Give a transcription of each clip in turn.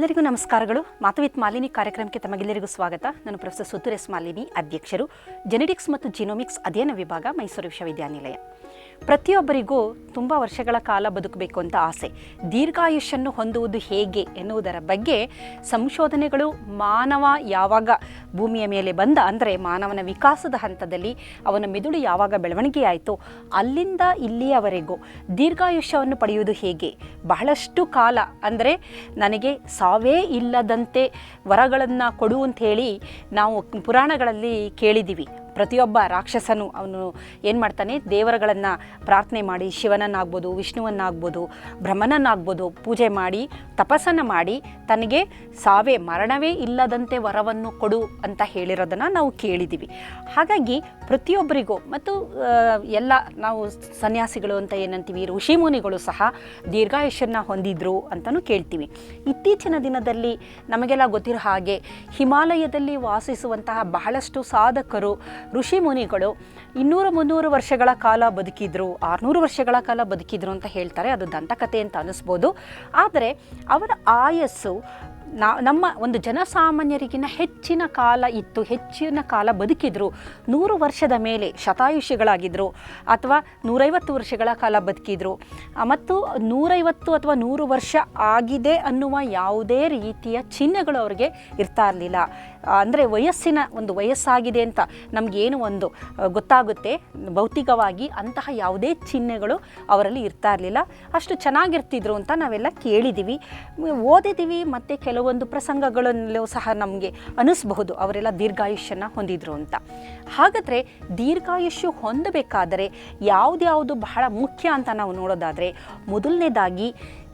ಎಲ್ಲರಿಗೂ ನಮಸ್ಕಾರಗಳು. ಮಾತು ವಿತ್ ಮಾಲಿನಿ ಕಾರ್ಯಕ್ರಮಕ್ಕೆ ತಮಗೆಲ್ಲರಿಗೂ ಸ್ವಾಗತ. ನಾನು ಪ್ರೊಫೆಸರ್ ಸುತ್ತುರೆಸ್ ಮಾಲಿನಿ, ಅಧ್ಯಕ್ಷರು. ಜೆನೆಟಿಕ್ಸ್ ಮತ್ತು ಜಿನೋಮಿಕ್ಸ್ ಅಧ್ಯಯನ ವಿಭಾಗ, ಮೈಸೂರು ವಿಶ್ವವಿದ್ಯಾನಿಲಯ. ಪ್ರತಿಯೊಬ್ಬರಿಗೂ ತುಂಬ ವರ್ಷಗಳ ಕಾಲ ಬದುಕಬೇಕು ಅಂತ ಆಸೆ. ದೀರ್ಘಾಯುಷ್ಯನ್ನು ಹೊಂದುವುದು ಹೇಗೆ ಎನ್ನುವುದರ ಬಗ್ಗೆ ಸಂಶೋಧನೆಗಳು ಮಾನವ ಯಾವಾಗ ಭೂಮಿಯ ಮೇಲೆ ಬಂದ, ಅಂದರೆ ಮಾನವನ ವಿಕಾಸದ ಹಂತದಲ್ಲಿ ಅವನ ಮೆದುಳು ಯಾವಾಗ ಬೆಳವಣಿಗೆಯಾಯಿತು ಅಲ್ಲಿಂದ ಇಲ್ಲಿಯವರೆಗೂ ದೀರ್ಘಾಯುಷ್ಯವನ್ನು ಪಡೆಯುವುದು ಹೇಗೆ? ಬಹಳಷ್ಟು ಕಾಲ, ಅಂದರೆ ನನಗೆ ಸಾವೇ ಇಲ್ಲದಂತೆ ವರಗಳನ್ನು ಕೊಡು ಅಂತ ಹೇಳಿ ನಾವು ಪುರಾಣಗಳಲ್ಲಿ ಕೇಳಿದ್ದೀವಿ. ಪ್ರತಿಯೊಬ್ಬ ರಾಕ್ಷಸನು ಅವನು ಏನು ಮಾಡ್ತಾನೆ? ದೇವರುಗಳನ್ನು ಪ್ರಾರ್ಥನೆ ಮಾಡಿ, ಶಿವನನ್ನಾಗ್ಬೋದು, ವಿಷ್ಣುವನ್ನಾಗ್ಬೋದು ಭ್ರಮನನ್ನಾಗ್ಬೋದು ಪೂಜೆ ಮಾಡಿ, ತಪಸ್ಸನ್ನು ಮಾಡಿ, ತನಗೆ ಸಾವೇ ಮರಣವೇ ಇಲ್ಲದಂತೆ ವರವನ್ನು ಕೊಡು ಅಂತ ಹೇಳಿರೋದನ್ನು ನಾವು ಕೇಳಿದ್ದೀವಿ ಹಾಗಾಗಿ ಪ್ರತಿಯೊಬ್ಬರಿಗೂ ಮತ್ತು ಎಲ್ಲ ನಾವು ಸನ್ಯಾಸಿಗಳು ಅಂತ ಏನಂತೀವಿ, ಋಷಿಮುನಿಗಳು ಸಹ ದೀರ್ಘಾಯುಷ್ಯನ ಹೊಂದಿದ್ರು ಅಂತಲೂ ಕೇಳ್ತೀವಿ. ಇತ್ತೀಚಿನ ದಿನದಲ್ಲಿ ನಮಗೆಲ್ಲ ಗೊತ್ತಿರೋ ಹಾಗೆ ಹಿಮಾಲಯದಲ್ಲಿ ವಾಸಿಸುವಂತಹ ಬಹಳಷ್ಟು ಸಾಧಕರು ಋಷಿ ಮುನಿಗಳು ಇನ್ನೂರು ಮುನ್ನೂರು ವರ್ಷಗಳ ಕಾಲ ಬದುಕಿದ್ರು, ಆರುನೂರು ವರ್ಷಗಳ ಕಾಲ ಬದುಕಿದ್ರು ಅಂತ ಹೇಳ್ತಾರೆ. ಅದು ದಂತಕಥೆ ಅಂತ ಅನ್ನಿಸ್ಬೋದು. ಆದರೆ ಅವರ ಆಯಸ್ಸು ನಾ, ನಮ್ಮ ಒಂದು ಜನಸಾಮಾನ್ಯರಿಗಿನ್ನ ಹೆಚ್ಚಿನ ಕಾಲ ಇತ್ತು, ಹೆಚ್ಚಿನ ಕಾಲ ಬದುಕಿದ್ರು. ನೂರು ವರ್ಷದ ಮೇಲೆ ಶತಾಯುಷಿಗಳಾಗಿದ್ದರು ಅಥವಾ ನೂರೈವತ್ತು ವರ್ಷಗಳ ಕಾಲ ಬದುಕಿದ್ರು. ಮತ್ತು ನೂರೈವತ್ತು ಅಥವಾ ನೂರು ವರ್ಷ ಆಗಿದೆ ಅನ್ನುವ ಯಾವುದೇ ರೀತಿಯ ಚಿಹ್ನೆಗಳು ಅವರಿಗೆ ಇರ್ತಾ ಇರಲಿಲ್ಲ. ಅಂದರೆ ವಯಸ್ಸಿನ ಒಂದು ವಯಸ್ಸಾಗಿದೆ ಅಂತ ನಮಗೇನು ಒಂದು ಗೊತ್ತಾಗುತ್ತೆ. ಭೌತಿಕವಾಗಿ ಅಂತಹ ಯಾವುದೇ ಚಿಹ್ನೆಗಳು ಅವರಲ್ಲಿ ಇರ್ತಾ ಇರಲಿಲ್ಲ. ಅಷ್ಟು ಚೆನ್ನಾಗಿರ್ತಿದ್ರು ಅಂತ ನಾವೆಲ್ಲ ಕೇಳಿದ್ದೀವಿ ಓದಿದ್ದೀವಿ ಮತ್ತು ಕೆಲವೊಂದು ಪ್ರಸಂಗಗಳಲ್ಲೂ ಸಹ ನಮಗೆ ಅನಿಸ್ಬಹುದು ಅವರೆಲ್ಲ ದೀರ್ಘಾಯುಷ್ಯನ ಹೊಂದಿದ್ರು ಅಂತ. ಹಾಗಾದರೆ ದೀರ್ಘಾಯುಷ್ಯ ಹೊಂದಬೇಕಾದರೆ ಯಾವುದ್ಯಾವುದು ಬಹಳ ಮುಖ್ಯ ಅಂತ ನಾವು ನೋಡೋದಾದರೆ, ಮೊದಲನೇದಾಗಿ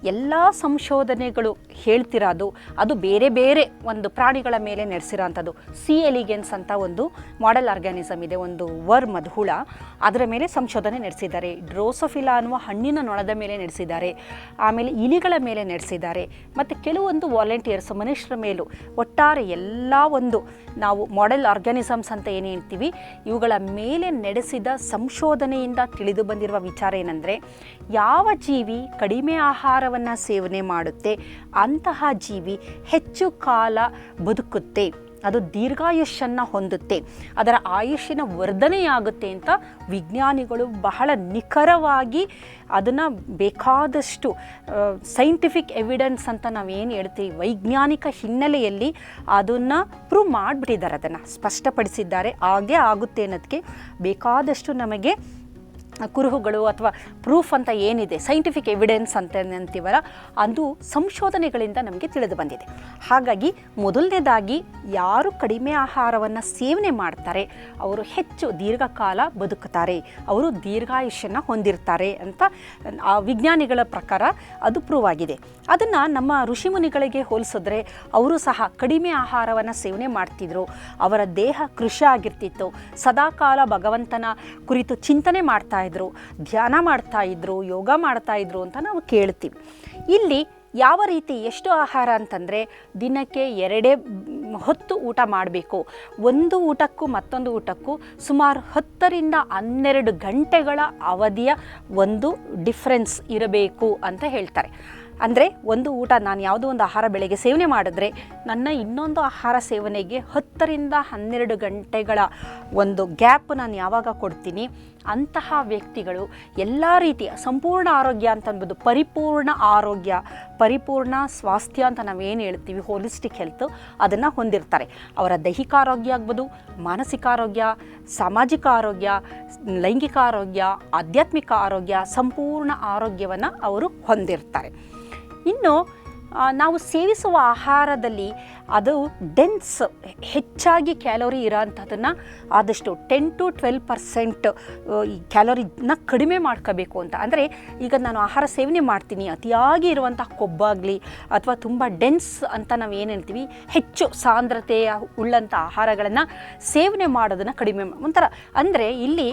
ಎಲ್ಲ ಸಂಶೋಧನೆಗಳು ಹೇಳ್ತಿರೋದು, ಅದು ಬೇರೆ ಬೇರೆ ಒಂದು ಪ್ರಾಣಿಗಳ ಮೇಲೆ ನಡೆಸಿರೋಂಥದ್ದು. ಸಿ ಎಲಿಗೆನ್ಸ್ ಅಂತ ಒಂದು ಮಾಡೆಲ್ ಆರ್ಗ್ಯಾನಿಸಮ್ ಇದೆ, ಒಂದು ವರ್ಮ್ ಅದು ಹುಳ. ಅದರ ಮೇಲೆ ಸಂಶೋಧನೆ ನಡೆಸಿದ್ದಾರೆ. ಡ್ರೋಸೋಫಿಲಾ ಅನ್ನುವ ಹಣ್ಣಿನ ನೊಣದ ಮೇಲೆ ನಡೆಸಿದ್ದಾರೆ. ಆಮೇಲೆ ಇಲಿಗಳ ಮೇಲೆ ನಡೆಸಿದ್ದಾರೆ. ಮತ್ತು ಕೆಲವೊಂದು ವಾಲಂಟಿಯರ್ಸ್ ಮನುಷ್ಯರ ಮೇಲೂ ಒಟ್ಟಾರೆ ಎಲ್ಲ ಒಂದು ನಾವು ಮಾಡೆಲ್ ಆರ್ಗ್ಯಾನಿಸಮ್ಸ್ ಅಂತ ಏನು ಹೇಳ್ತೀವಿ, ಇವುಗಳ ಮೇಲೆ ನಡೆಸಿದ ಸಂಶೋಧನೆಯಿಂದ ತಿಳಿದು ಬಂದಿರುವ ವಿಚಾರ ಏನಂದರೆ, ಯಾವ ಜೀವಿ ಕಡಿಮೆ ಆಹಾರವನ್ನು ಸೇವನೆ ಮಾಡುತ್ತೆ, ಅಂತಹ ಜೀವಿ ಹೆಚ್ಚು ಕಾಲ ಬದುಕುತ್ತೆ. ಅದು ದೀರ್ಘಾಯುಷ್ಯನ್ನು ಹೊಂದುತ್ತೆ. ಅದರ ಆಯುಷ್ಯನ ವರ್ಧನೆಯಾಗುತ್ತೆ ಅಂತ ವಿಜ್ಞಾನಿಗಳು ಬಹಳ ನಿಖರವಾಗಿ ಅದನ್ನು ಬೇಕಾದಷ್ಟು ಸೈಂಟಿಫಿಕ್ ಎವಿಡೆನ್ಸ್ ಅಂತ ನಾವೇನು ಹೇಳ್ತೀವಿ, ವೈಜ್ಞಾನಿಕ ಹಿನ್ನೆಲೆಯಲ್ಲಿ ಅದನ್ನು ಪ್ರೂವ್ ಮಾಡಿಬಿಟ್ಟಿದ್ದಾರೆ ಅದನ್ನು, ಸ್ಪಷ್ಟಪಡಿಸಿದ್ದಾರೆ, ಹಾಗೆ ಆಗುತ್ತೆ ಅನ್ನೋದಕ್ಕೆ ಬೇಕಾದಷ್ಟು ನಮಗೆ ಕುರುಹುಗಳು ಅಥವಾ ಪ್ರೂಫ್ ಅಂತ ಏನಿದೆ ಸೈಂಟಿಫಿಕ್ ಎವಿಡೆನ್ಸ್ ಅಂತ ಅಂತೀವಲ್ಲ, ಅದು ಸಂಶೋಧನೆಗಳಿಂದ ನಮಗೆ ತಿಳಿದು ಬಂದಿದೆ. ಹಾಗಾಗಿ ಮೊದಲನೇದಾಗಿ ಯಾರು ಕಡಿಮೆ ಆಹಾರವನ್ನು ಸೇವನೆ ಮಾಡ್ತಾರೆ, ಅವರು ಹೆಚ್ಚು ದೀರ್ಘಕಾಲ ಬದುಕುತ್ತಾರೆ, ಅವರು ದೀರ್ಘಾಯುಷ್ಯನ ಹೊಂದಿರ್ತಾರೆ ಅಂತ ಆ ವಿಜ್ಞಾನಿಗಳ ಪ್ರಕಾರ ಅದು ಪ್ರೂವ್ ಆಗಿದೆ. ಅದನ್ನು ನಮ್ಮ ಋಷಿಮುನಿಗಳಿಗೆ ಹೋಲಿಸಿದ್ರೆ, ಅವರು ಸಹ ಕಡಿಮೆ ಆಹಾರವನ್ನು ಸೇವನೆ ಮಾಡ್ತಿದ್ರು, ಅವರ ದೇಹ ಕೃಷಿ ಆಗಿರ್ತಿತ್ತು, ಸದಾಕಾಲ ಭಗವಂತನ ಕುರಿತು ಚಿಂತನೆ ಮಾಡ್ತಾ ಇದ್ರು ಧ್ಯಾನ ಮಾಡ್ತಾ ಇದ್ರು ಯೋಗ ಮಾಡ್ತಾ ಇದ್ರು ಅಂತ ನಾವು ಕೇಳ್ತೀವಿ. ಇಲ್ಲಿ ಯಾವ ರೀತಿ, ಎಷ್ಟು ಆಹಾರ ಅಂತಂದರೆ ದಿನಕ್ಕೆ ಎರಡೇ ಹೊತ್ತು ಊಟ ಮಾಡಬೇಕು. ಒಂದು ಊಟಕ್ಕೂ ಮತ್ತೊಂದು ಊಟಕ್ಕೂ ಸುಮಾರು ಹತ್ತರಿಂದ ಹನ್ನೆರಡು ಗಂಟೆಗಳ ಅವಧಿಯ ಒಂದು ಡಿಫ್ರೆನ್ಸ್ ಇರಬೇಕು ಅಂತ ಹೇಳ್ತಾರೆ. ಅಂದರೆ ಒಂದು ಊಟ, ನಾನು ಯಾವುದೋ ಒಂದು ಆಹಾರ ಬೆಳಗ್ಗೆ ಸೇವನೆ ಮಾಡಿದ್ರೆ ನನ್ನ ಇನ್ನೊಂದು ಆಹಾರ ಸೇವನೆಗೆ ಹತ್ತರಿಂದ ಹನ್ನೆರಡು ಗಂಟೆಗಳ ಒಂದು ಗ್ಯಾಪ್ ನಾನು ಯಾವಾಗ ಕೊಡ್ತೀನಿ? ಅಂತಹ ವ್ಯಕ್ತಿಗಳು ಎಲ್ಲ ರೀತಿಯ ಸಂಪೂರ್ಣ ಆರೋಗ್ಯ ಅಂತ ಅನ್ಬೋದು, ಪರಿಪೂರ್ಣ ಆರೋಗ್ಯ, ಪರಿಪೂರ್ಣ ಸ್ವಾಸ್ಥ್ಯ ಅಂತ ನಾವೇನು ಹೇಳ್ತೀವಿ ಹೋಲಿಸ್ಟಿಕ್ ಹೆಲ್ತ್ ಅದನ್ನು ಹೊಂದಿರ್ತಾರೆ. ಅವರ ದೈಹಿಕ ಆರೋಗ್ಯ ಆಗ್ಬೋದು, ಮಾನಸಿಕ ಆರೋಗ್ಯ, ಸಾಮಾಜಿಕ ಆರೋಗ್ಯ, ಲೈಂಗಿಕ ಆರೋಗ್ಯ, ಆಧ್ಯಾತ್ಮಿಕ ಆರೋಗ್ಯ, ಸಂಪೂರ್ಣ ಆರೋಗ್ಯವನ್ನು ಅವರು ಹೊಂದಿರ್ತಾರೆ. ಇನ್ನು ನಾವು ಸೇವಿಸುವ ಆಹಾರದಲ್ಲಿ ಅದು ಡೆನ್ಸ್ ಹೆಚ್ಚಾಗಿ ಕ್ಯಾಲೋರಿ ಇರೋಂಥದ್ದನ್ನು ಆದಷ್ಟು ಟೆನ್ ಟು ಟ್ವೆಲ್ ಪರ್ಸೆಂಟ್ ಈ ಕ್ಯಾಲೋರಿನ ಕಡಿಮೆ ಮಾಡ್ಕೋಬೇಕು ಅಂತ. ಅಂದರೆ ಈಗ ನಾನು ಆಹಾರ ಸೇವನೆ ಮಾಡ್ತೀನಿ, ಅತಿಯಾಗಿ ಇರುವಂಥ ಕೊಬ್ಬಾಗಲಿ ಅಥವಾ ತುಂಬ ಡೆನ್ಸ್ ಅಂತ ನಾವು ಏನು ಹೇಳ್ತೀವಿ, ಹೆಚ್ಚು ಸಾಂದ್ರತೆಯ ಉಳ್ಳಂಥ ಆಹಾರಗಳನ್ನು ಸೇವನೆ ಮಾಡೋದನ್ನು ಕಡಿಮೆ ಒಂಥರ. ಅಂದರೆ ಇಲ್ಲಿ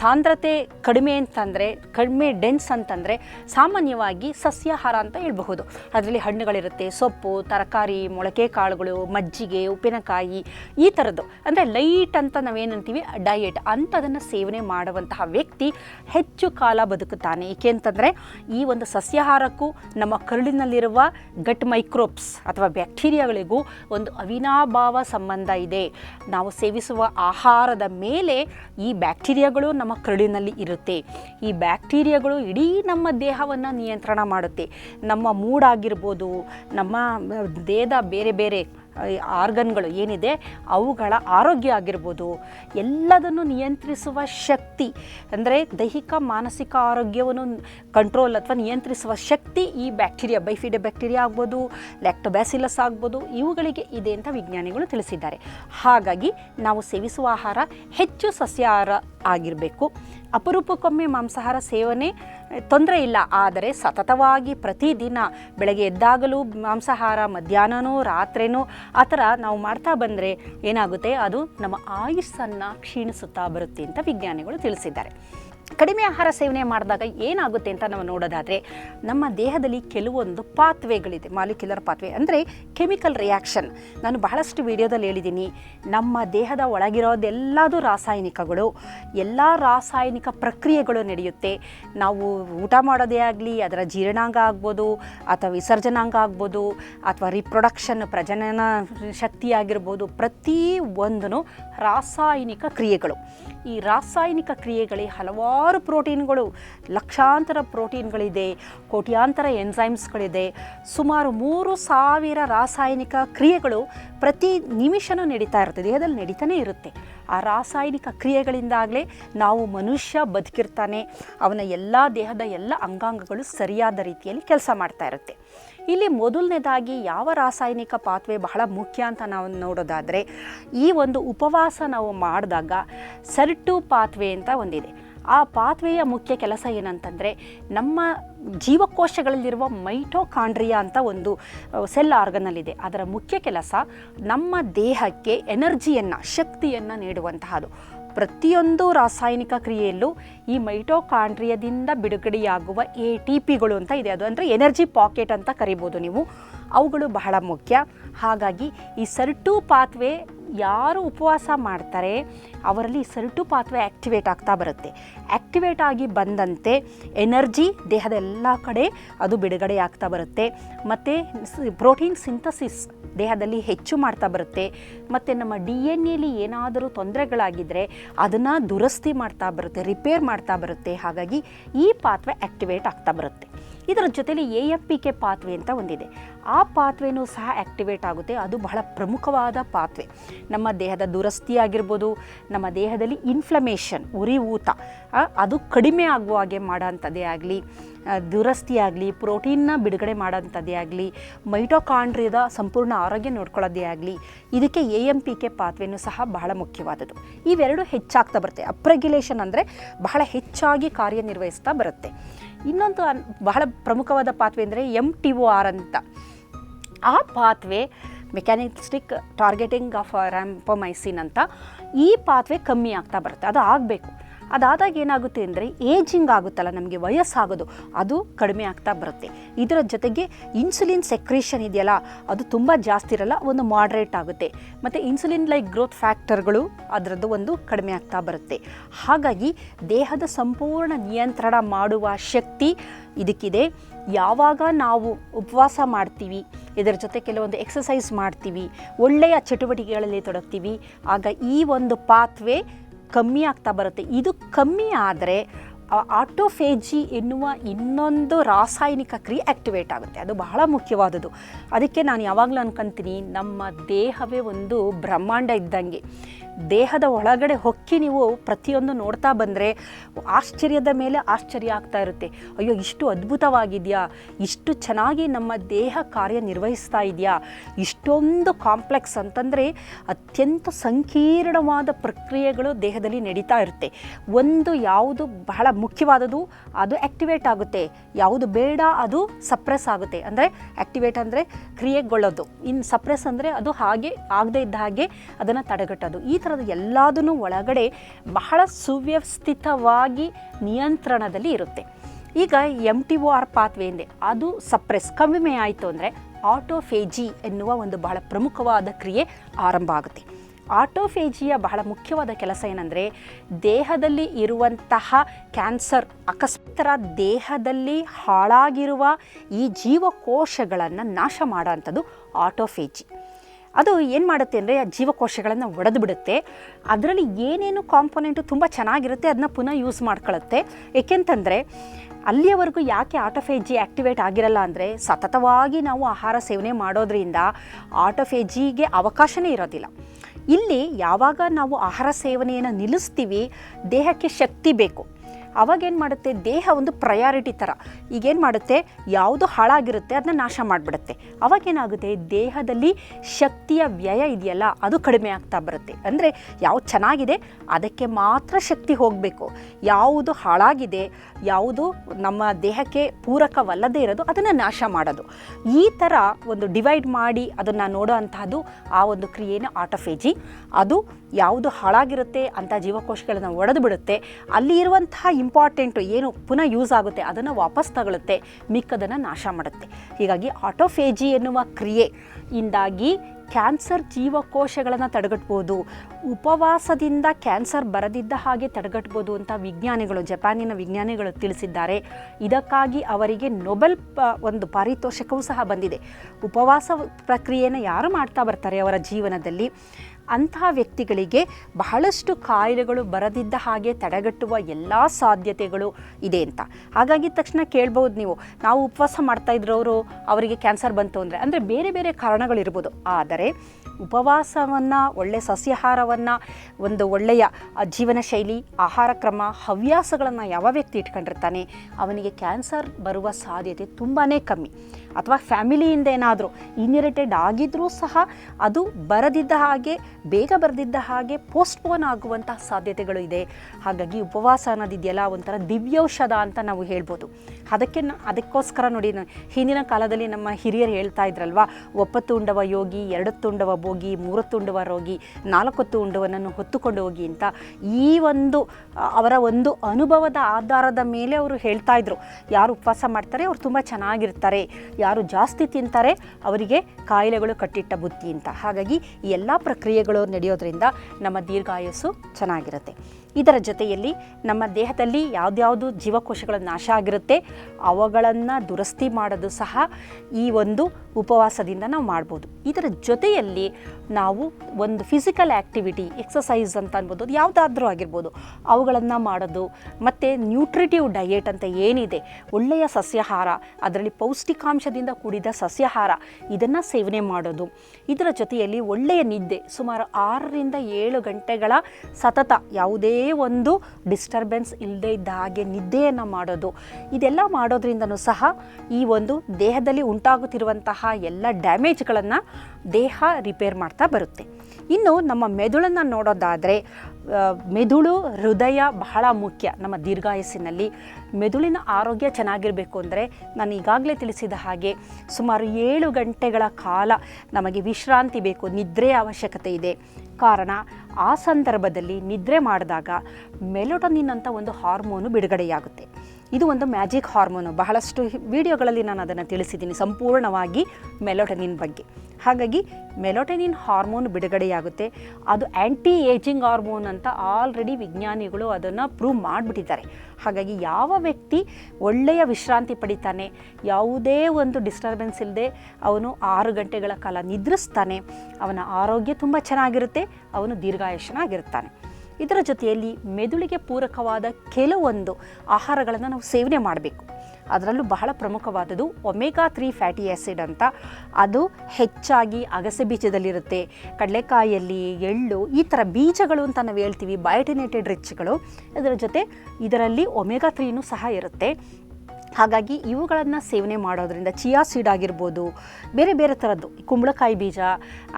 ಸಾಂದ್ರತೆ ಕಡಿಮೆ ಅಂತಂದರೆ, ಕಡಿಮೆ ಡೆನ್ಸ್ ಅಂತಂದರೆ ಸಾಮಾನ್ಯವಾಗಿ ಸಸ್ಯಾಹಾರ ಅಂತ ಹೇಳ್ಬಹುದು. ಅದರಲ್ಲಿ ಹಣ್ಣುಗಳಿರುತ್ತೆ, ಸೊಪ್ಪು, ತರಕಾರಿ, ಮೊಳಕೆ ಬೇಳೆಕಾಳುಗಳು ಮಜ್ಜಿಗೆ, ಉಪ್ಪಿನಕಾಯಿ ಈ ಥರದ್ದು ಅಂದರೆ ಲೈಟ್ ಅಂತ ನಾವೇನಂತೀವಿ ಡಯೆಟ್ ಅಂಥದನ್ನು ಸೇವನೆ ಮಾಡುವಂತಹ ವ್ಯಕ್ತಿ ಹೆಚ್ಚು ಕಾಲ ಬದುಕುತ್ತಾನೆ. ಏಕೆ ಅಂತಂದರೆ ಈ ಒಂದು ಸಸ್ಯಾಹಾರಕ್ಕೂ ನಮ್ಮ ಕರುಳಿನಲ್ಲಿರುವ ಗಟ್ ಮೈಕ್ರೋಬ್ಸ್ ಅಥವಾ ಬ್ಯಾಕ್ಟೀರಿಯಾಗಳಿಗೂ ಒಂದು ಅವಿನಾಭಾವ ಸಂಬಂಧ ಇದೆ. ನಾವು ಸೇವಿಸುವ ಆಹಾರದ ಮೇಲೆ ಈ ಬ್ಯಾಕ್ಟೀರಿಯಾಗಳು ನಮ್ಮ ಕರುಳಿನಲ್ಲಿ ಇರುತ್ತೆ. ಈ ಬ್ಯಾಕ್ಟೀರಿಯಾಗಳು ಇಡೀ ನಮ್ಮ ದೇಹವನ್ನು ನಿಯಂತ್ರಣ ಮಾಡುತ್ತೆ. ನಮ್ಮ ಮೂಡಾಗಿರ್ಬೋದು, ನಮ್ಮ ದೇಹದ ಬೇರೆ ಬೇರೆ ಆರ್ಗನ್ಗಳು ಏನಿದೆ, ಅವುಗಳ ಆರೋಗ್ಯ ಆಗಿರ್ಬೋದು, ಎಲ್ಲದನ್ನು ನಿಯಂತ್ರಿಸುವ ಶಕ್ತಿ, ಅಂದರೆ ದೈಹಿಕ, ಮಾನಸಿಕ ಆರೋಗ್ಯವನ್ನು ಕಂಟ್ರೋಲ್ ಅಥವಾ ನಿಯಂತ್ರಿಸುವ ಶಕ್ತಿ ಈ ಬ್ಯಾಕ್ಟೀರಿಯಾ ಬೈಫಿಡೆ ಬ್ಯಾಕ್ಟೀರಿಯಾ ಆಗ್ಬೋದು ಲ್ಯಾಕ್ಟೋಬ್ಯಾಸಿಲಸ್ ಆಗ್ಬೋದು, ಇವುಗಳಿಗೆ ಇದೆ ಅಂತ ವಿಜ್ಞಾನಿಗಳು ತಿಳಿಸಿದ್ದಾರೆ. ಹಾಗಾಗಿ ನಾವು ಸೇವಿಸುವ ಆಹಾರ ಹೆಚ್ಚು ಸಸ್ಯಾಹಾರ ಆಗಿರಬೇಕು. ಅಪರೂಪಕ್ಕೊಮ್ಮೆ ಮಾಂಸಾಹಾರ ಸೇವನೆ ತೊಂದರೆ ಇಲ್ಲ, ಆದರೆ ಸತತವಾಗಿ ಪ್ರತಿದಿನ ಬೆಳಗ್ಗೆ ಎದ್ದಾಗಲೂ ಮಾಂಸಾಹಾರ, ಮಧ್ಯಾಹ್ನನೂ ರಾತ್ರಿನೂ ಆ ಥರ ನಾವು ಮಾಡ್ತಾ ಬಂದರೆ ಏನಾಗುತ್ತೆ? ಅದು ನಮ್ಮ ಆಯುಸ್ಸನ್ನು ಕ್ಷೀಣಿಸುತ್ತಾ ಬರುತ್ತೆ ಅಂತ ವಿಜ್ಞಾನಿಗಳು ತಿಳಿಸಿದ್ದಾರೆ. ಕಡಿಮೆ ಆಹಾರ ಸೇವನೆ ಮಾಡಿದಾಗ ಏನಾಗುತ್ತೆ ಅಂತ ನಾವು ನೋಡೋದಾದರೆ, ನಮ್ಮ ದೇಹದಲ್ಲಿ ಕೆಲವೊಂದು ಪಾತ್ವೆಗಳಿದೆ, ಮಾಲಿಕ್ಯುಲರ್ ಪಾತ್ವೆ. ಅಂದರೆ ಕೆಮಿಕಲ್ ರಿಯಾಕ್ಷನ್. ನಾನು ಬಹಳಷ್ಟು ವಿಡಿಯೋದಲ್ಲಿ ಹೇಳಿದ್ದೀನಿ, ನಮ್ಮ ದೇಹದ ಒಳಗಿರೋದೆಲ್ಲದೂ ರಾಸಾಯನಿಕಗಳು, ಎಲ್ಲ ರಾಸಾಯನಿಕ ಪ್ರಕ್ರಿಯೆಗಳು ನಡೆಯುತ್ತೆ. ನಾವು ಊಟ ಮಾಡೋದೇ ಆಗಲಿ, ಅದರ ಜೀರ್ಣಾಂಗ ಆಗ್ಬೋದು, ಅಥವಾ ವಿಸರ್ಜನಾಂಗ ಆಗ್ಬೋದು, ಅಥವಾ ರಿಪ್ರೊಡಕ್ಷನ್ ಪ್ರಜನನ ಶಕ್ತಿ ಆಗಿರ್ಬೋದು, ಪ್ರತಿ ಒಂದೂ ರಾಸಾಯನಿಕ ಕ್ರಿಯೆಗಳು. ಈ ರಾಸಾಯನಿಕ ಕ್ರಿಯೆಗಳಿಗೆ ಹಲವಾರು ಪ್ರೋಟೀನ್ಗಳು, ಲಕ್ಷಾಂತರ ಪ್ರೋಟೀನ್ಗಳಿದೆ, ಕೋಟ್ಯಾಂತರ ಎನ್ಸೈಮ್ಸ್ಗಳಿದೆ ಸುಮಾರು ಮೂರು ಸಾವಿರ ರಾಸಾಯನಿಕ ಕ್ರಿಯೆಗಳು ಪ್ರತಿ ನಿಮಿಷನೂ ನಡೀತಾ ಇರುತ್ತೆ, ದೇಹದಲ್ಲಿ ನಡೀತಾನೆ ಇರುತ್ತೆ. ಆ ರಾಸಾಯನಿಕ ಕ್ರಿಯೆಗಳಿಂದಾಗಲೇ ನಾವು ಮನುಷ್ಯ ಬದುಕಿರ್ತಾನೆ, ಅವನ ಎಲ್ಲ ದೇಹದ ಎಲ್ಲ ಅಂಗಾಂಗಗಳು ಸರಿಯಾದ ರೀತಿಯಲ್ಲಿ ಕೆಲಸ ಮಾಡ್ತಾ ಇರುತ್ತೆ. ಇಲ್ಲಿ ಮೊದಲನೇದಾಗಿ ಯಾವ ರಾಸಾಯನಿಕ ಪಾತ್ವೆ ಬಹಳ ಮುಖ್ಯ ಅಂತ ನಾವು ನೋಡೋದಾದರೆ, ಈ ಒಂದು ಉಪವಾಸ ನಾವು ಮಾಡಿದಾಗ ಸರ್ಟು ಪಾತ್ವೆ ಅಂತ ಒಂದಿದೆ. ಆ ಪಾತ್ವೆಯ ಮುಖ್ಯ ಕೆಲಸ ಏನಂತಂದರೆ ನಮ್ಮ ಜೀವಕೋಶಗಳಲ್ಲಿರುವ ಮೈಟೋಕಾಂಡ್ರಿಯಾ ಅಂತ ಒಂದು ಸೆಲ್ ಆರ್ಗನಲ್ಲಿದೆ. ಅದರ ಮುಖ್ಯ ಕೆಲಸ ನಮ್ಮ ದೇಹಕ್ಕೆ ಎನರ್ಜಿಯನ್ನು, ಶಕ್ತಿಯನ್ನು ನೀಡುವಂತಹದ್ದು ಪ್ರತಿಯೊಂದು ರಾಸಾಯನಿಕ ಕ್ರಿಯೆಯಲ್ಲೂ ಈ ಮೈಟೋಕಾಂಡ್ರಿಯದಿಂದ ಬಿಡುಗಡೆಯಾಗುವ ಎ ಟಿ ಪಿಗಳು ಅಂತ ಇದೆ. ಅದು ಅಂದರೆ ಎನರ್ಜಿ ಪಾಕೆಟ್ ಅಂತ ಕರಿಬೋದು ನೀವು. ಅವುಗಳು ಬಹಳ ಮುಖ್ಯ. ಹಾಗಾಗಿ ಈ ಸರ್ಟು ಪಾತ್ವೆ ಯಾರು ಉಪವಾಸ ಮಾಡ್ತಾರೆ, ಅವರಲ್ಲಿ ಸರ್ಟು ಪಾತ್ವೆ ಆ್ಯಕ್ಟಿವೇಟ್ ಆಗ್ತಾ ಬರುತ್ತೆ. ಆ್ಯಕ್ಟಿವೇಟ್ ಆಗಿ ಬಂದಂತೆ ಎನರ್ಜಿ ದೇಹದ ಎಲ್ಲ ಕಡೆ ಅದು ಬಿಡುಗಡೆ ಆಗ್ತಾ ಬರುತ್ತೆ. ಮತ್ತು ಪ್ರೋಟೀನ್ ಸಿಂಥಸಿಸ್ ದೇಹದಲ್ಲಿ ಹೆಚ್ಚು ಮಾಡ್ತಾ ಬರುತ್ತೆ. ಮತ್ತು ನಮ್ಮ ಡಿ ಎನ್ ಎಲಿ ಏನಾದರೂ ತೊಂದರೆಗಳಾಗಿದ್ದರೆ ಅದನ್ನು ದುರಸ್ತಿ ಮಾಡ್ತಾ ಬರುತ್ತೆ, ರಿಪೇರ್ ಮಾಡ್ತಾ ಬರುತ್ತೆ. ಹಾಗಾಗಿ ಈ ಪಾತ್ವೆ ಆ್ಯಕ್ಟಿವೇಟ್ ಆಗ್ತಾ ಬರುತ್ತೆ. ಇದರ ಜೊತೆಲಿ A F P K pathway ಅಂತ ಒಂದಿದೆ. ಆ ಪಾತ್ವೆನೂ ಸಹ ಆ್ಯಕ್ಟಿವೇಟ್ ಆಗುತ್ತೆ. ಅದು ಬಹಳ ಪ್ರಮುಖವಾದ ಪಾತ್ವೆ. ನಮ್ಮ ದೇಹದ ದುರಸ್ತಿ ಆಗಿರ್ಬೋದು, ನಮ್ಮ ದೇಹದಲ್ಲಿ ಇನ್ಫ್ಲಮೇಷನ್ ಉರಿ ಊತ ಅದು ಕಡಿಮೆ ಆಗುವ ಹಾಗೆ ಮಾಡೋಂಥದ್ದೇ ಆಗಲಿ ದುರಸ್ತಿ ಆಗಲಿ, ಪ್ರೋಟೀನ್ನ ಬಿಡುಗಡೆ ಮಾಡೋಂಥದ್ದೇ ಆಗಲಿ, ಮೈಟೋಕಾಂಡ್ರಿಯದ ಸಂಪೂರ್ಣ ಆರೋಗ್ಯ ನೋಡ್ಕೊಳ್ಳೋದೇ ಆಗಲಿ, ಇದಕ್ಕೆ ಎ ಎಂ ಪಿ ಕೆ ಪಾತ್ವೆನೂ ಸಹ ಬಹಳ ಮುಖ್ಯವಾದದ್ದು. ಇವೆರಡು ಹೆಚ್ಚಾಗ್ತಾ ಬರುತ್ತೆ. ಅಪ್ರೆಗ್ಯುಲೇಷನ್ ಅಂದರೆ ಬಹಳ ಹೆಚ್ಚಾಗಿ ಕಾರ್ಯನಿರ್ವಹಿಸ್ತಾ ಬರುತ್ತೆ. ಇನ್ನೊಂದು ಬಹಳ ಪ್ರಮುಖವಾದ ಪಾತ್ವೆ ಅಂದರೆ ಎಂ ಟಿ ಒ ಆರ್ ಅಂತ. ಆ pathway mechanistic targeting of rapamycin ಅಂತ ಈ ಪಾತ್ವೆ ಕಮ್ಮಿ ಆಗ್ತಾ ಬರುತ್ತೆ. ಅದು ಆಗಬೇಕು. ಅದಾದಾಗ ಏನಾಗುತ್ತೆ ಅಂದರೆ ಏಜಿಂಗ್ ಆಗುತ್ತಲ್ಲ, ನಮಗೆ ವಯಸ್ಸಾಗೋದು, ಅದು ಕಡಿಮೆ ಆಗ್ತಾ ಬರುತ್ತೆ. ಇದರ ಜೊತೆಗೆ ಇನ್ಸುಲಿನ್ ಸೆಕ್ರೇಷನ್ ಇದೆಯಲ್ಲ, ಅದು ತುಂಬ ಜಾಸ್ತಿ ಇರಲ್ಲ, ಒಂದು ಮಾಡ್ರೇಟ್ ಆಗುತ್ತೆ. ಮತ್ತು ಇನ್ಸುಲಿನ್ ಲೈಕ್ ಗ್ರೋತ್ ಫ್ಯಾಕ್ಟರ್ಗಳು ಅದರದ್ದು ಒಂದು ಕಡಿಮೆ ಆಗ್ತಾ ಬರುತ್ತೆ. ಹಾಗಾಗಿ ದೇಹದ ಸಂಪೂರ್ಣ ನಿಯಂತ್ರಣ ಮಾಡುವ ಶಕ್ತಿ ಇದಕ್ಕಿದೆ. ಯಾವಾಗ ನಾವು ಉಪವಾಸ ಮಾಡ್ತೀವಿ, ಇದರ ಜೊತೆ ಕೆಲವೊಂದು ಎಕ್ಸಸೈಸ್ ಮಾಡ್ತೀವಿ, ಒಳ್ಳೆಯ ಚಟುವಟಿಕೆಗಳಲ್ಲಿ ತೊಡಗ್ತೀವಿ, ಆಗ ಈ ಒಂದು ಪಾತ್ವೆ ಕಮ್ಮಿ ಆಗ್ತಾ ಬರುತ್ತೆ. ಇದು ಕಮ್ಮಿ ಆದರೆ ಆಟೋಫೇಜಿ ಎನ್ನುವ ಇನ್ನೊಂದು ರಾಸಾಯನಿಕ ಕ್ರಿಯೆ ಆ್ಯಕ್ಟಿವೇಟ್ ಆಗುತ್ತೆ. ಅದು ಬಹಳ ಮುಖ್ಯವಾದದ್ದು. ಅದಕ್ಕೆ ನಾನು ಯಾವಾಗಲೂ ಅನ್ಕೊಂತೀನಿ, ನಮ್ಮ ದೇಹವೇ ಒಂದು ಬ್ರಹ್ಮಾಂಡ ಇದ್ದಂಗೆ. ದೇಹದ ಒಳಗಡೆ ಹೊಕ್ಕಿ ನೀವು ಪ್ರತಿಯೊಂದು ನೋಡ್ತಾ ಬಂದರೆ ಆಶ್ಚರ್ಯದ ಮೇಲೆ ಆಶ್ಚರ್ಯ ಆಗ್ತಾ ಇರುತ್ತೆ. ಅಯ್ಯೋ, ಇಷ್ಟು ಅದ್ಭುತವಾಗಿದೆಯಾ? ಇಷ್ಟು ಚೆನ್ನಾಗಿ ನಮ್ಮ ದೇಹ ಕಾರ್ಯನಿರ್ವಹಿಸ್ತಾ ಇದೆಯಾ? ಇಷ್ಟೊಂದು ಕಾಂಪ್ಲೆಕ್ಸ್ ಅಂತಂದರೆ ಅತ್ಯಂತ ಸಂಕೀರ್ಣವಾದ ಪ್ರಕ್ರಿಯೆಗಳು ದೇಹದಲ್ಲಿ ನಡೀತಾ ಇರುತ್ತೆ. ಒಂದು ಯಾವುದು ಬಹಳ ಮುಖ್ಯವಾದದ್ದು ಅದು ಆ್ಯಕ್ಟಿವೇಟ್ ಆಗುತ್ತೆ. ಯಾವುದು ಬೇಡ ಅದು ಸಪ್ರೆಸ್ ಆಗುತ್ತೆ. ಅಂದರೆ ಆ್ಯಕ್ಟಿವೇಟ್ ಅಂದರೆ ಕ್ರಿಯೆಗೊಳ್ಳೋದು. ಇನ್ನು ಸಪ್ರೆಸ್ ಅಂದರೆ ಅದು ಹಾಗೆ ಆಗದೇ ಇದ್ದ ಹಾಗೆ ಅದನ್ನು ತಡೆಗಟ್ಟೋದು. ಈ ಥರದ ಎಲ್ಲದನ್ನು ಒಳಗಡೆ ಬಹಳ ಸುವ್ಯವಸ್ಥಿತವಾಗಿ ನಿಯಂತ್ರಣದಲ್ಲಿ ಇರುತ್ತೆ. ಈಗ M T O R pathway ಇದೆ ಅದು ಸಪ್ರೆಸ್ ಕಡಿಮೆ ಆಯಿತು ಅಂದರೆ ಆಟೋಫೇಜಿ ಎನ್ನುವ ಒಂದು ಬಹಳ ಪ್ರಮುಖವಾದ ಕ್ರಿಯೆ ಆರಂಭ ಆಗುತ್ತೆ. ಆಟೋಫೇಜಿಯ ಬಹಳ ಮುಖ್ಯವಾದ ಕೆಲಸ ಏನಂದರೆ, ದೇಹದಲ್ಲಿ ಇರುವಂತಹ ಕ್ಯಾನ್ಸರ್ ಅಕಸ್ಮಾತ್ರ ದೇಹದಲ್ಲಿ ಹಾಳಾಗಿರುವ ಈ ಜೀವಕೋಶಗಳನ್ನು ನಾಶ ಮಾಡೋವಂಥದ್ದು ಆಟೋಫೇಜಿ ಅದು ಏನು ಮಾಡುತ್ತೆ ಅಂದರೆ ಜೀವಕೋಶಗಳನ್ನು ಒಡೆದು ಬಿಡುತ್ತೆ. ಅದರಲ್ಲಿ ಏನೇನು ಕಾಂಪೊನೆಂಟು ತುಂಬ ಚೆನ್ನಾಗಿರುತ್ತೆ ಅದನ್ನ ಪುನಃ ಯೂಸ್ ಮಾಡ್ಕೊಳ್ಳುತ್ತೆ ಏಕೆಂತಂದರೆ, ಅಲ್ಲಿಯವರೆಗೂ ಯಾಕೆ ಆಟೋಫೇಜಿ ಆ್ಯಕ್ಟಿವೇಟ್ ಆಗಿರಲ್ಲ ಅಂದರೆ, ಸತತವಾಗಿ ನಾವು ಆಹಾರ ಸೇವನೆ ಮಾಡೋದ್ರಿಂದ ಆಟೋಫೇಜಿಗೆ ಅವಕಾಶವೇ ಇರೋದಿಲ್ಲ. ಇಲ್ಲಿ ಯಾವಾಗ ನಾವು ಆಹಾರ ಸೇವನೆಯನ್ನು ನಿಲ್ಲಿಸ್ತೀವಿ, ದೇಹಕ್ಕೆ ಶಕ್ತಿ ಬೇಕು. ಅವಾಗ ಏನು ಮಾಡುತ್ತೆ? ದೇಹ ಒಂದು ಪ್ರಯಾರಿಟಿ ಥರ ಈಗೇನು ಮಾಡುತ್ತೆ? ಯಾವುದು ಹಾಳಾಗಿರುತ್ತೆ ಅದನ್ನ ನಾಶ ಮಾಡಿಬಿಡುತ್ತೆ. ಅವಾಗೇನಾಗುತ್ತೆ? ದೇಹದಲ್ಲಿ ಶಕ್ತಿಯ ವ್ಯಯ ಇದೆಯಲ್ಲ, ಅದು ಕಡಿಮೆ ಆಗ್ತಾ ಬರುತ್ತೆ. ಅಂದರೆ ಯಾವುದು ಚೆನ್ನಾಗಿದೆ, ಅದಕ್ಕೆ ಮಾತ್ರ ಶಕ್ತಿ ಹೋಗಬೇಕು. ಯಾವುದು ಹಾಳಾಗಿದೆ, ಯಾವುದು ನಮ್ಮ ದೇಹಕ್ಕೆ ಪೂರಕವಲ್ಲದೇ ಇರೋದು, ಅದನ್ನು ನಾಶ ಮಾಡೋದು. ಈ ಥರ ಒಂದು ಡಿವೈಡ್ ಮಾಡಿ ಅದನ್ನು ನೋಡೋ ಅಂತಹದ್ದು ಆ ಒಂದು ಕ್ರಿಯೆನ ಆಟೋಫೇಜಿ ಅದು ಯಾವುದು ಹಾಳಾಗಿರುತ್ತೆ ಅಂತ ಜೀವಕೋಶಗಳನ್ನು ಒಡೆದು ಬಿಡುತ್ತೆ. ಅಲ್ಲಿ ಇರುವಂತಹ ಇಂಪಾರ್ಟೆಂಟು ಏನು ಪುನಃ ಯೂಸ್ ಆಗುತ್ತೆ, ಅದನ್ನು ವಾಪಸ್ ತಗೊಳುತ್ತೆ, ಮಿಕ್ಕದನ್ನು ನಾಶ ಮಾಡುತ್ತೆ. ಹೀಗಾಗಿ ಆಟೋಫೇಜಿ ಎನ್ನುವ ಕ್ರಿಯೆ ಇಂದಾಗಿ ಕ್ಯಾನ್ಸರ್ ಜೀವಕೋಶಗಳನ್ನು ತಡೆಗಟ್ಬೋದು. ಉಪವಾಸದಿಂದ ಕ್ಯಾನ್ಸರ್ ಬರದಿದ್ದ ಹಾಗೆ ತಡೆಗಟ್ಬೋದು ಅಂತ ವಿಜ್ಞಾನಿಗಳು, ಜಪಾನಿನ ವಿಜ್ಞಾನಿಗಳು ತಿಳಿಸಿದ್ದಾರೆ. ಇದಕ್ಕಾಗಿ ಅವರಿಗೆ ನೊಬೆಲ್ ಪ, ಒಂದು ಪಾರಿತೋಷಕವೂ ಸಹ ಬಂದಿದೆ. ಉಪವಾಸ ಪ್ರಕ್ರಿಯೆಯನ್ನು ಯಾರು ಮಾಡ್ತಾ ಬರ್ತಾರೆ ಅವರ ಜೀವನದಲ್ಲಿ? ಅಂತಹ ವ್ಯಕ್ತಿಗಳಿಗೆ ಬಹಳಷ್ಟು ಕಾಯಿಲೆಗಳು ಬರದಿದ್ದ ಹಾಗೆ ತಡೆಗಟ್ಟುವ ಎಲ್ಲ ಸಾಧ್ಯತೆಗಳು ಇದೆ ಅಂತ. ಹಾಗಾಗಿ ತಕ್ಷಣ ಕೇಳ್ಬೋದು ನೀವು. ನಾವು ಉಪವಾಸ ಮಾಡ್ತಾ ಇದ್ರವರು ಅವರಿಗೆ ಕ್ಯಾನ್ಸರ್ ಬಂತು ಅಂದರೆ ಅಂದರೆ ಬೇರೆ ಬೇರೆ ಕಾರಣಗಳಿರ್ಬೋದು. ಆದರೆ ಉಪವಾಸವನ್ನು ಒಳ್ಳೆಯ ಸಸ್ಯಾಹಾರವನ್ನು, ಒಂದು ಒಳ್ಳೆಯ ಜೀವನ ಶೈಲಿ ಆಹಾರ ಕ್ರಮ, ಹವ್ಯಾಸಗಳನ್ನು ಯಾವ ವ್ಯಕ್ತಿ ಇಟ್ಕೊಂಡಿರ್ತಾನೆ, ಅವನಿಗೆ ಕ್ಯಾನ್ಸರ್ ಬರುವ ಸಾಧ್ಯತೆ ತುಂಬಾ ಕಮ್ಮಿ. ಅಥವಾ ಫ್ಯಾಮಿಲಿಯಿಂದ ಏನಾದರೂ ಇನ್ಹೆರಿಟೆಡ್ ಆಗಿದ್ದರೂ ಸಹ ಅದು ಬರದಿದ್ದ ಹಾಗೆ ಬೇಗ ಬರೆದಿದ್ದ ಹಾಗೆ ಪೋಸ್ಟ್ಪೋನ್ ಆಗುವಂತಹ ಸಾಧ್ಯತೆಗಳು ಇದೆ. ಹಾಗಾಗಿ ಉಪವಾಸ ಅನ್ನೋದಿದೆಯಲ್ಲ, ಒಂಥರ ದಿವ್ಯೌಷಧ ಅಂತ ನಾವು ಹೇಳ್ಬೋದು. ಅದಕ್ಕೆ ಅದಕ್ಕೋಸ್ಕರ ನೋಡಿ ಹಿಂದಿನ ಕಾಲದಲ್ಲಿ ನಮ್ಮ ಹಿರಿಯರು ಹೇಳ್ತಾ ಇದ್ರಲ್ವಾ, ಒಪ್ಪತ್ತು ಉಂಡವ ಯೋಗಿ, ಎರಡತ್ತು ಉಂಡವ ಭೋಗಿ ಮೂರತ್ತು ಉಂಡವ ರೋಗಿ, ನಾಲ್ಕತ್ತು ಉಂಡವನನ್ನು ಹೊತ್ತುಕೊಂಡು ಹೋಗಿ ಅಂತ ಈ ಒಂದು, ಅವರ ಒಂದು ಅನುಭವದ ಆಧಾರದ ಮೇಲೆ ಅವರು ಹೇಳ್ತಾ ಇದ್ರು. ಯಾರು ಉಪವಾಸ ಮಾಡ್ತಾರೆ, ಅವ್ರು ತುಂಬ ಚೆನ್ನಾಗಿರ್ತಾರೆ. ಯಾರು ಜಾಸ್ತಿ ತಿಂತಾರೆ, ಅವರಿಗೆ ಕಾಯಿಲೆಗಳು ಕಟ್ಟಿಟ್ಟ ಬುತ್ತಿ ಅಂತ. ಹಾಗಾಗಿ ಎಲ್ಲ ಪ್ರಕ್ರಿಯೆಗಳು ನಡೆಯೋದ್ರಿಂದ ನಮ್ಮ ದೀರ್ಘಾಯಸ್ಸು ಚೆನ್ನಾಗಿರುತ್ತೆ. ಇದರ ಜೊತೆಯಲ್ಲಿ ನಮ್ಮ ದೇಹದಲ್ಲಿ ಯಾವುದ್ಯಾವುದು ಜೀವಕೋಶಗಳು ನಾಶ ಆಗಿರುತ್ತೆ, ಅವುಗಳನ್ನು ದುರಸ್ತಿ ಮಾಡೋದು ಸಹ ಈ ಒಂದು ಉಪವಾಸದಿಂದ ನಾವು ಮಾಡ್ಬೋದು. ಇದರ ಜೊತೆಯಲ್ಲಿ ನಾವು ಒಂದು ಫಿಸಿಕಲ್ ಆ್ಯಕ್ಟಿವಿಟಿ ಎಕ್ಸಸೈಸ್ ಅಂತ ಅನ್ಬೋದು ಯಾವುದಾದ್ರೂ ಆಗಿರ್ಬೋದು, ಅವುಗಳನ್ನು ಮಾಡೋದು, ಮತ್ತು ನ್ಯೂಟ್ರಿಟಿವ್ ಡಯೆಟ್ ಅಂತ ಏನಿದೆ, ಒಳ್ಳೆಯ ಸಸ್ಯಾಹಾರ, ಅದರಲ್ಲಿ ಪೌಷ್ಟಿಕಾಂಶದಿಂದ ಕೂಡಿದ ಸಸ್ಯಾಹಾರ, ಇದನ್ನು ಸೇವನೆ ಮಾಡೋದು. ಇದರ ಜೊತೆಯಲ್ಲಿ ಒಳ್ಳೆಯ ನಿದ್ದೆ, ಸುಮಾರು ಆರರಿಂದ ಏಳು ಗಂಟೆಗಳ ಸತತ ಯಾವುದೇ ಒಂದು ಡಿಸ್ಟರ್ಬೆನ್ಸ್ ಇಲ್ಲದೇ ಇದ್ದ ಹಾಗೆ ನಿದ್ದೆಯನ್ನು ಮಾಡೋದು. ಇದೆಲ್ಲ ಮಾಡೋದ್ರಿಂದನೂ ಸಹ ಈ ಒಂದು ದೇಹದಲ್ಲಿ ಉಂಟಾಗುತ್ತಿರುವಂತಹ ಎಲ್ಲ ಡ್ಯಾಮೇಜ್ಗಳನ್ನು ದೇಹ ರಿಪೇರ್ ಮಾಡ್ತಾ ಬರುತ್ತೆ. ಇನ್ನು ನಮ್ಮ ಮೆದುಳನ್ನು ನೋಡೋದಾದರೆ ಮೆದುಳು ಹೃದಯ ಬಹಳ ಮುಖ್ಯ ನಮ್ಮ ದೀರ್ಘಾಯಸ್ಸಿನಲ್ಲಿ. ಮೆದುಳಿನ ಆರೋಗ್ಯ ಚೆನ್ನಾಗಿರಬೇಕು ಅಂದರೆ ನಾನು ಈಗಾಗಲೇ ತಿಳಿಸಿದ ಹಾಗೆ ಸುಮಾರು ಏಳು ಗಂಟೆಗಳ ಕಾಲ ನಮಗೆ ವಿಶ್ರಾಂತಿ ಬೇಕು ನಿದ್ರೆಯ ಅವಶ್ಯಕತೆ ಇದೆ. ಕಾರಣ, ಆ ಸಂದರ್ಭದಲ್ಲಿ ನಿದ್ರೆ ಮಾಡಿದಾಗ ಮೆಲೋಟನಿನ್ ಅಂತ ಒಂದು ಹಾರ್ಮೋನು ಬಿಡುಗಡೆಯಾಗುತ್ತೆ. ಇದು ಒಂದು ಮ್ಯಾಜಿಕ್ ಹಾರ್ಮೋನು. ಬಹಳಷ್ಟು ವಿಡಿಯೋಗಳಲ್ಲಿ ನಾನು ಅದನ್ನು ತಿಳಿಸಿದ್ದೀನಿ ಸಂಪೂರ್ಣವಾಗಿ ಮೆಲೋಟನಿನ್ ಬಗ್ಗೆ. ಹಾಗಾಗಿ ಮೆಲೋಟನಿನ್ ಹಾರ್ಮೋನ್ ಬಿಡುಗಡೆಯಾಗುತ್ತೆ. ಅದು ಆ್ಯಂಟಿ ಏಜಿಂಗ್ ಹಾರ್ಮೋನ್ ಅಂತ ಆಲ್ರೆಡಿ ವಿಜ್ಞಾನಿಗಳು ಅದನ್ನು ಪ್ರೂವ್ ಮಾಡಿಬಿಟ್ಟಿದ್ದಾರೆ. ಹಾಗಾಗಿ ಯಾವ ವ್ಯಕ್ತಿ ಒಳ್ಳೆಯ ವಿಶ್ರಾಂತಿ ಪಡಿತಾನೆ, ಯಾವುದೇ ಒಂದು ಡಿಸ್ಟರ್ಬೆನ್ಸ್ ಇಲ್ಲದೆ ಅವನು ಆರು ಗಂಟೆಗಳ ಕಾಲ ನಿದ್ರಿಸ್ತಾನೆ, ಅವನ ಆರೋಗ್ಯ ತುಂಬ ಚೆನ್ನಾಗಿರುತ್ತೆ, ಅವನು ದೀರ್ಘಾಯುಷ್ಯನಾಗಿರ್ತಾನೆ. ಇದರ ಜೊತೆಯಲ್ಲಿ ಮೆದುಳಿಗೆ ಪೂರಕವಾದ ಕೆಲವೊಂದು ಆಹಾರಗಳನ್ನು ನಾವು ಸೇವನೆ ಮಾಡಬೇಕು. ಅದರಲ್ಲೂ ಬಹಳ ಪ್ರಮುಖವಾದದ್ದು ಒಮೆಗಾ ತ್ರೀ ಫ್ಯಾಟಿ ಆ್ಯಸಿಡ್ ಅಂತ. ಅದು ಹೆಚ್ಚಾಗಿ ಅಗಸೆ ಬೀಜದಲ್ಲಿರುತ್ತೆ. ಕಡಲೆಕಾಯಲ್ಲಿ ಎಳ್ಳು, ಈ ಥರ ಬೀಜಗಳು ಅಂತ ನಾವು ಹೇಳ್ತೀವಿ ಬಯೋಟಿನೇಟೆಡ್ ರಿಚ್ಗಳು ಇದರ ಜೊತೆ ಇದರಲ್ಲಿ ಒಮೆಗಾ ತ್ರೀನೂ ಸಹ ಇರುತ್ತೆ. ಹಾಗಾಗಿ ಇವುಗಳನ್ನು ಸೇವನೆ ಮಾಡೋದ್ರಿಂದ ಚಿಯಾ ಸೀಡ್ ಆಗಿರ್ಬೋದು, ಬೇರೆ ಬೇರೆ ಥರದ್ದು ಕುಂಬಳಕಾಯಿ ಬೀಜ,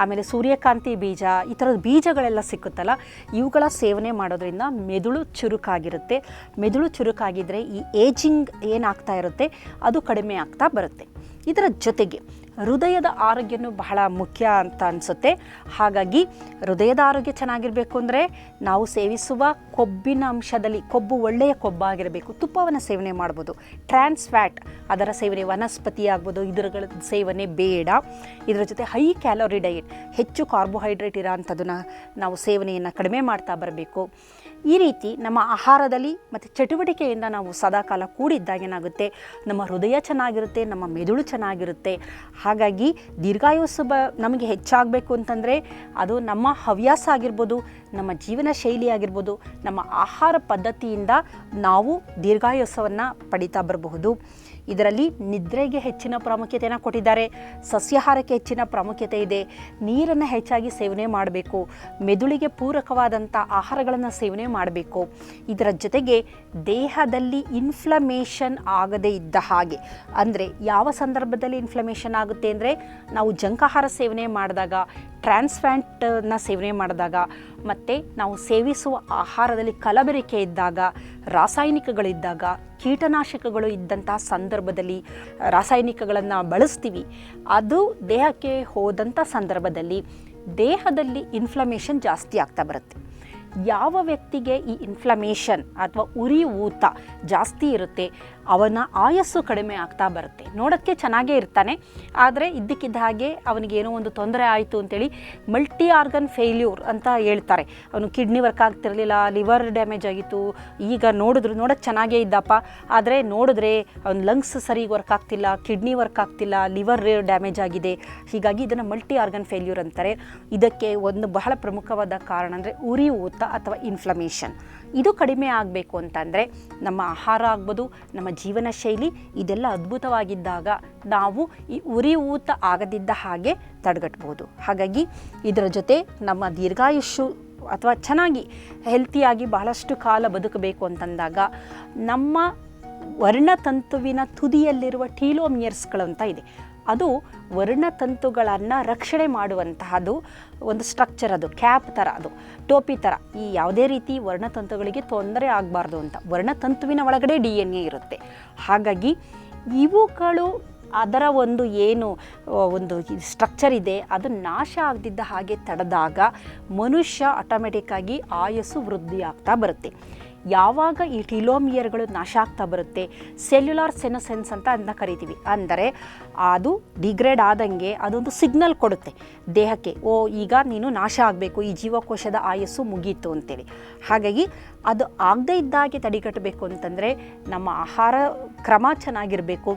ಆಮೇಲೆ ಸೂರ್ಯಕಾಂತಿ ಬೀಜ, ಈ ಥರದ ಬೀಜಗಳೆಲ್ಲ ಸಿಕ್ಕುತ್ತಲ್ಲ, ಇವುಗಳ ಸೇವನೆ ಮಾಡೋದ್ರಿಂದ ಮೆದುಳು ಚುರುಕಾಗಿರುತ್ತೆ. ಮೆದುಳು ಚುರುಕಾಗಿದ್ದರೆ ಈ ಏಜಿಂಗ್ ಏನಾಗ್ತಾ ಇರುತ್ತೆ? ಅದು ಕಡಿಮೆ ಆಗ್ತಾ ಬರುತ್ತೆ. ಇದರ ಜೊತೆಗೆ ಹೃದಯದ ಆರೋಗ್ಯನೂ ಬಹಳ ಮುಖ್ಯ ಅಂತ ಅನಿಸುತ್ತೆ. ಹಾಗಾಗಿ ಹೃದಯದ ಆರೋಗ್ಯ ಚೆನ್ನಾಗಿರಬೇಕು ಅಂದರೆ ನಾವು ಸೇವಿಸುವ ಕೊಬ್ಬಿನ ಅಂಶದಲ್ಲಿ ಕೊಬ್ಬು ಒಳ್ಳೆಯ ಕೊಬ್ಬಾಗಿರಬೇಕು. ತುಪ್ಪವನ್ನು ಸೇವನೆ ಮಾಡ್ಬೋದು. ಟ್ರಾನ್ಸ್ ಫ್ಯಾಟ್ ಅದರ ಸೇವನೆ ವನಸ್ಪತಿ ಆಗ್ಬೋದು. ಇದರಗಳ ಸೇವನೆ ಬೇಡ. ಇದರ ಜೊತೆ ಹೈ ಕ್ಯಾಲೋರಿ ಡಯೆಟ್ ಹೆಚ್ಚು ಕಾರ್ಬೋಹೈಡ್ರೇಟ್ ಇರೋ ನಾವು ಸೇವನೆಯನ್ನು ಕಡಿಮೆ ಮಾಡ್ತಾ ಬರಬೇಕು. ಈ ರೀತಿ ನಮ್ಮ ಆಹಾರದಲ್ಲಿ ಮತ್ತು ಚಟುವಟಿಕೆಯಿಂದ ನಾವು ಸದಾಕಾಲ ಕೂಡಿದ್ದಾಗ ಏನಾಗುತ್ತೆ ನಮ್ಮ ಹೃದಯ ಚೆನ್ನಾಗಿರುತ್ತೆ, ನಮ್ಮ ಮೆದುಳು ಚೆನ್ನಾಗಿರುತ್ತೆ. ಹಾಗಾಗಿ ದೀರ್ಘಾಯುಸ್ಸು ಬ ನಮಗೆ ಹೆಚ್ಚಾಗಬೇಕು ಅಂತಂದರೆ ಅದು ನಮ್ಮ ಹವ್ಯಾಸ ಆಗಿರ್ಬೋದು, ನಮ್ಮ ಜೀವನ ಶೈಲಿ ಆಗಿರ್ಬೋದು, ನಮ್ಮ ಆಹಾರ ಪದ್ಧತಿಯಿಂದ ನಾವು ದೀರ್ಘಾಯುಸ್ಸವನ್ನು ಪಡಿತಾ ಬರಬಹುದು. ಇದರಲ್ಲಿ ನಿದ್ರೆಗೆ ಹೆಚ್ಚಿನ ಪ್ರಾಮುಖ್ಯತೆಯನ್ನು ಕೊಟ್ಟಿದ್ದಾರೆ. ಸಸ್ಯಾಹಾರಕ್ಕೆ ಹೆಚ್ಚಿನ ಪ್ರಾಮುಖ್ಯತೆ ಇದೆ. ನೀರನ್ನು ಹೆಚ್ಚಾಗಿ ಸೇವನೆ ಮಾಡಬೇಕು. ಮೆದುಳಿಗೆ ಪೂರಕವಾದಂಥ ಆಹಾರಗಳನ್ನು ಸೇವನೆ ಮಾಡಬೇಕು. ಇದರ ಜೊತೆಗೆ ದೇಹದಲ್ಲಿ ಇನ್ಫ್ಲಮೇಷನ್ ಆಗದೇ ಇದ್ದ ಹಾಗೆ. ಅಂದರೆ ಯಾವ ಸಂದರ್ಭದಲ್ಲಿ ಇನ್ಫ್ಲಮೇಷನ್ ಆಗುತ್ತೆ ಅಂದರೆ ನಾವು ಜಂಕಾಹಾರ ಸೇವನೆ ಮಾಡಿದಾಗ ಟ್ರಾನ್ಸ್ಫ್ಯಾಟ್ನ ಸೇವನೆ ಮಾಡಿದಾಗ ಮತ್ತು ನಾವು ಸೇವಿಸುವ ಆಹಾರದಲ್ಲಿ ಕಲಬೆರಿಕೆ ಇದ್ದಾಗ, ರಾಸಾಯನಿಕಗಳಿದ್ದಾಗ, ಕೀಟನಾಶಕಗಳು ಇದ್ದಂತಹ ಸಂದರ್ಭದಲ್ಲಿ ರಾಸಾಯನಿಕಗಳನ್ನು ಬಳಸ್ತೀವಿ. ಅದು ದೇಹಕ್ಕೆ ಹೋದಂಥ ಸಂದರ್ಭದಲ್ಲಿ ದೇಹದಲ್ಲಿ ಇನ್ಫ್ಲಮೇಷನ್ ಜಾಸ್ತಿ ಆಗ್ತಾ ಬರುತ್ತೆ. ಯಾವ ವ್ಯಕ್ತಿಗೆ ಈ ಇನ್ಫ್ಲಮೇಷನ್ ಅಥವಾ ಉರಿ ಊತ ಜಾಸ್ತಿ ಇರುತ್ತೆ ಅವನ ಆಯಸ್ಸು ಕಡಿಮೆ ಆಗ್ತಾ ಬರುತ್ತೆ. ನೋಡೋಕ್ಕೆ ಚೆನ್ನಾಗೇ ಇರ್ತಾನೆ. ಆದರೆ ಇದ್ದಕ್ಕಿದ್ದ ಹಾಗೆ ಅವನಿಗೆ ಏನೋ ಒಂದು ತೊಂದರೆ ಆಯಿತು ಅಂತೇಳಿ ಮಲ್ಟಿ ಆರ್ಗನ್ ಫೇಲ್ಯೂರ್ ಅಂತ ಹೇಳ್ತಾರೆ. ಅವನು ಕಿಡ್ನಿ ವರ್ಕ್ ಆಗ್ತಿರಲಿಲ್ಲ, ಲಿವರ್ ಡ್ಯಾಮೇಜ್ ಆಗಿತ್ತು. ಈಗ ನೋಡಿದ್ರು ನೋಡೋಕ್ಕೆ ಚೆನ್ನಾಗೇ ಇದ್ದಪ್ಪ. ಆದರೆ ನೋಡಿದ್ರೆ ಅವನ ಲಂಗ್ಸ್ ಸರಿಗೆ ವರ್ಕ್ ಆಗ್ತಿಲ್ಲ, ಕಿಡ್ನಿ ವರ್ಕ್ ಆಗ್ತಿಲ್ಲ, ಲಿವರ್ ಡ್ಯಾಮೇಜ್ ಆಗಿದೆ. ಹೀಗಾಗಿ ಇದನ್ನು ಮಲ್ಟಿ ಆರ್ಗನ್ ಫೇಲ್ಯೂರ್ ಅಂತಾರೆ. ಇದಕ್ಕೆ ಒಂದು ಬಹಳ ಪ್ರಮುಖವಾದ ಕಾರಣ ಅಂದರೆ ಉರಿ ಊತ ಅಥವಾ ಇನ್ಫ್ಲಮೇಷನ್. ಇದು ಕಡಿಮೆ ಆಗಬೇಕು ಅಂತಂದರೆ ನಮ್ಮ ಆಹಾರ ಆಗ್ಬೋದು, ನಮ್ಮ ಜೀವನ ಶೈಲಿ ಇದೆಲ್ಲ ಅದ್ಭುತವಾಗಿದ್ದಾಗ ನಾವು ಈ ಉರಿ ಊತ ಆಗದಿದ್ದ ಹಾಗೆ ತಡೆಗಟ್ಬೋದು. ಹಾಗಾಗಿ ಇದರ ಜೊತೆ ನಮ್ಮ ದೀರ್ಘಾಯುಷ್ಯು ಅಥವಾ ಚೆನ್ನಾಗಿ ಹೆಲ್ತಿಯಾಗಿ ಬಹಳಷ್ಟು ಕಾಲ ಬದುಕಬೇಕು ಅಂತಂದಾಗ ನಮ್ಮ ವರ್ಣತಂತುವಿನ ತುದಿಯಲ್ಲಿರುವ ಟೀಲೋಮಿಯರ್ಸ್ಗಳು ಅಂತ ಇದೆ. ಅದು ವರ್ಣತಂತುಗಳನ್ನು ರಕ್ಷಣೆ ಮಾಡುವಂತಹದ್ದು ಒಂದು ಸ್ಟ್ರಕ್ಚರ್ ಅದು ಕ್ಯಾಪ್ ಥರ ಅದು, ಟೋಪಿ ಥರ ಈ ಯಾವುದೇ ರೀತಿ ವರ್ಣತಂತುಗಳಿಗೆ ತೊಂದರೆ ಆಗಬಾರ್ದು ಅಂತ. ವರ್ಣತಂತುವಿನ ಒಳಗಡೆ ಡಿ ಎನ್ ಎ ಇರುತ್ತೆ. ಹಾಗಾಗಿ ಇವುಗಳು ಅದರ ಒಂದು ಏನು ಒಂದು ಸ್ಟ್ರಕ್ಚರ್ ಇದೆ, ಅದು ನಾಶ ಆಗದಿದ್ದ ಹಾಗೆ ತಡೆದಾಗ ಮನುಷ್ಯ ಆಟೋಮೆಟಿಕ್ಕಾಗಿ ಆಯಸ್ಸು ವೃದ್ಧಿ ಆಗ್ತಾ ಬರುತ್ತೆ. ಯಾವಾಗ ಈ ಟಿಲೋಮಿಯರ್ಗಳು ನಾಶ ಆಗ್ತಾ ಬರುತ್ತೆ? ಸೆಲ್ಯುಲಾರ್ ಸೆನಸೆನ್ಸ್ ಅಂತ ಅದನ್ನ ಕರಿತೀವಿ. ಅಂದರೆ ಅದು ಡಿಗ್ರೇಡ್ ಆದಂಗೆ ಅದೊಂದು ಸಿಗ್ನಲ್ ಕೊಡುತ್ತೆ. ದೇಹಕ್ಕೆ, ಓ ಈಗ ನೀನು ನಾಶ ಆಗಬೇಕು, ಈ ಜೀವಕೋಶದ ಆಯಸ್ಸು ಮುಗೀತು ಅಂತೇಳಿ. ಹಾಗಾಗಿ ಅದು ಆಗದೇ ಇದ್ದಾಗೆ ತಡೆಗಟ್ಟಬೇಕು ಅಂತಂದರೆ ನಮ್ಮ ಆಹಾರ ಕ್ರಮ ಚೆನ್ನಾಗಿರಬೇಕು,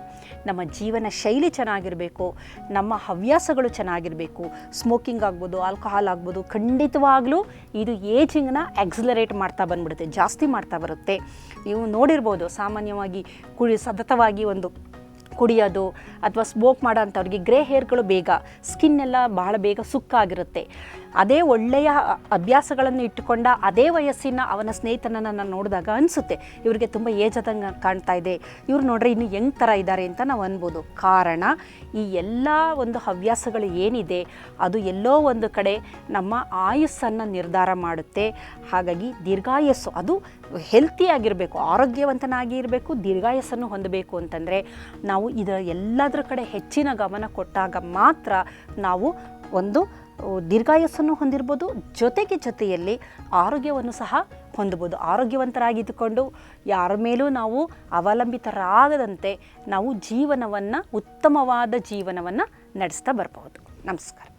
ನಮ್ಮ ಜೀವನ ಶೈಲಿ ಚೆನ್ನಾಗಿರಬೇಕು, ನಮ್ಮ ಹವ್ಯಾಸಗಳು ಚೆನ್ನಾಗಿರಬೇಕು. ಸ್ಮೋಕಿಂಗ್ ಆಗ್ಬೋದು ಆಲ್ಕೋಹಾಲ್ ಆಗ್ಬೋದು, ಖಂಡಿತವಾಗ್ಲೂ ಇದು ಏಜಿಂಗ್ನ ಎಕ್ಸಲರೇಟ್ ಮಾಡ್ತಾ ಬಂದ್ಬಿಡುತ್ತೆ, ಜಾಸ್ತಿ ಮಾಡ್ತಾ ಬರುತ್ತೆ. ನೀವು ನೋಡಿರ್ಬೋದು, ಸಾಮಾನ್ಯವಾಗಿ ಕುಡಿ, ಸತತವಾಗಿ ಒಂದು ಕುಡಿಯೋದು ಅಥವಾ ಸ್ಮೋಕ್ ಮಾಡೋ ಅಂಥವ್ರಿಗೆ, ಗ್ರೇ ಹೇರ್ಗಳು ಬೇಗ ಸ್ಕಿನ್ ಎಲ್ಲ ಬಹಳ ಬೇಗ ಸುಕ್ಕಾಗಿರುತ್ತೆ. ಅದೇ ಒಳ್ಳೆಯ ಅಭ್ಯಾಸಗಳನ್ನು ಇಟ್ಟುಕೊಂಡ ಅದೇ ವಯಸ್ಸಿನ ಅವನ ಸ್ನೇಹಿತನನ್ನು ನಾನು ನೋಡಿದಾಗ ಅನಿಸುತ್ತೆ, ಇವರಿಗೆ ತುಂಬ ಏಜದಂಗೆ ಕಾಣ್ತಾ ಇದೆ. ಇವ್ರು ನೋಡ್ರೆ ಇನ್ನು ಹೆಂಗ್ ಥರ ಇದ್ದಾರೆ ಅಂತ ನಾವು ಅನ್ಬೋದು. ಕಾರಣ, ಈ ಎಲ್ಲ ಒಂದು ಹವ್ಯಾಸಗಳು ಏನಿದೆ, ಅದು ಎಲ್ಲೋ ಒಂದು ಕಡೆ ನಮ್ಮ ಆಯುಸ್ಸನ್ನು ನಿರ್ಧಾರ ಮಾಡುತ್ತೆ. ಹಾಗಾಗಿ ದೀರ್ಘಾಯಸ್ಸು, ಅದು ಹೆಲ್ತಿಯಾಗಿರಬೇಕು ಆರೋಗ್ಯವಂತನಾಗಿ ಇರಬೇಕು, ದೀರ್ಘಾಯಸ್ಸನ್ನು ಹೊಂದಬೇಕು ಅಂತಂದರೆ ನಾವು ಇದರ ಎಲ್ಲದರ ಕಡೆ ಹೆಚ್ಚಿನ ಗಮನ ಕೊಟ್ಟಾಗ ಮಾತ್ರ ನಾವು ಒಂದು ದೀರ್ಘಾಯಸ್ಸನ್ನು ಹೊಂದಿರ್ಬೋದು, ಜೊತೆಗೆ ಜೊತೆಯಲ್ಲಿ ಆರೋಗ್ಯವನ್ನು ಸಹ ಹೊಂದಬೋದು ಆರೋಗ್ಯವಂತರಾಗಿದ್ದುಕೊಂಡು ಯಾರ ಮೇಲೂ ನಾವು ಅವಲಂಬಿತರಾಗದಂತೆ ನಾವು ಜೀವನವನ್ನು ಉತ್ತಮವಾದ ಜೀವನವನ್ನು ನಡೆಸ್ತಾ ಬರಬಹುದು. ನಮಸ್ಕಾರ.